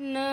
না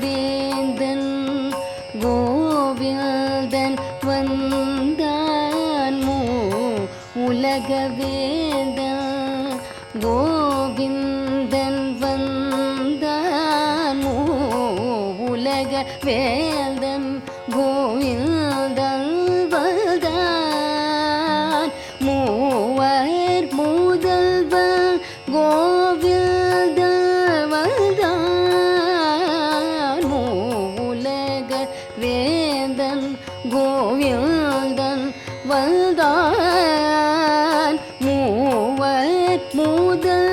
வேந்தன் கோவிந்தன் வந்தான் மூ உலக கோவிந்தன் வந்தான் மூ உலக வேந்தன் வேந்தன் கோவிந்தன் வந்தான் மூவர் முதல்வன்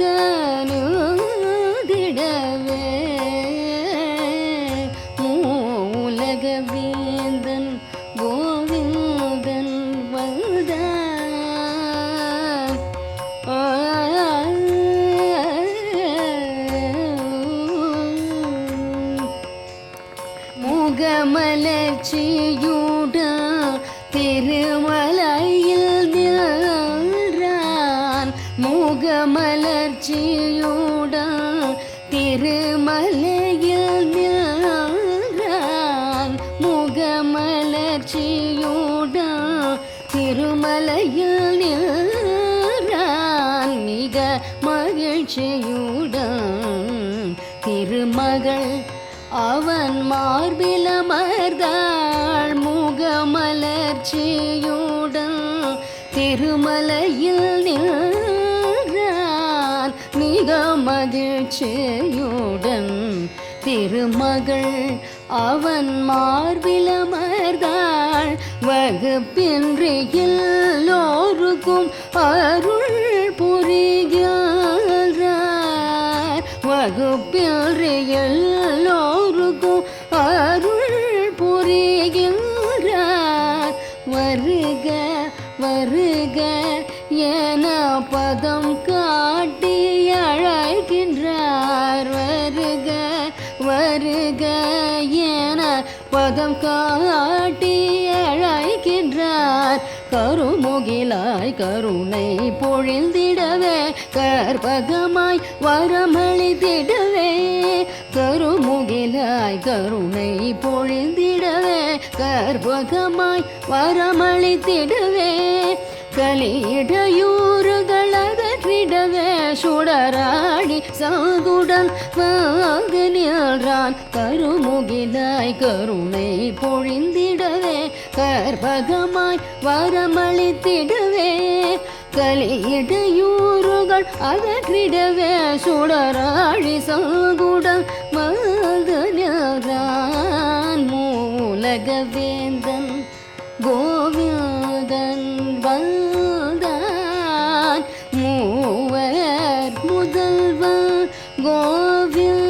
தவம் கனுதிடவே மூலக வேந்தன் கோவிந்தன் வந்தான் முகமலர்ச்சியுட திருமலையில் முகமலர்ச்சியுட திருமலையில் நின்றான் முகமலர்ச்சியுட திருமலையில் நின்றான் மிக மகிழ்ச்சியுடன் திருமகள் அவன் மார்பிலமர்ந்தாள் முகமலர்ச்சியுடன் திருமலையில் நின்றான் மிக மகிழ்ச்சியுடன் திருமகள் அவன் மார்பிலமர்ந்தாள் வகுப்பின்றி எல்லோருக்கும் அருள் புரிகிறார். வகுப்பின்றி எல்லோருக்கும் அருள் புரிகின்றார் வருக வருக என பதம் கா வருக என பதம் காட்டி அழைக்கின்றார். கருமுகிலாய் கருணை பொழிந்திடவே கற்பகமாய் வரமளித்திடவே. கருமுகிலாய் கருணை பொழிந்திடவே கற்பகமாய் வரமளித்திடவே. கலியிடையூறுகள் சுடராடி சாகுடன் வாங்க கருமுகிலாய் கருணை பொழிந்திடவே கற்பகமாய் வரமளித்திடவே. கலியிடையூறுகள் அகற்றிடவே சுடராழி சாகுடன் வாங்க மூலகவேந்தன் கோவி गोविन्द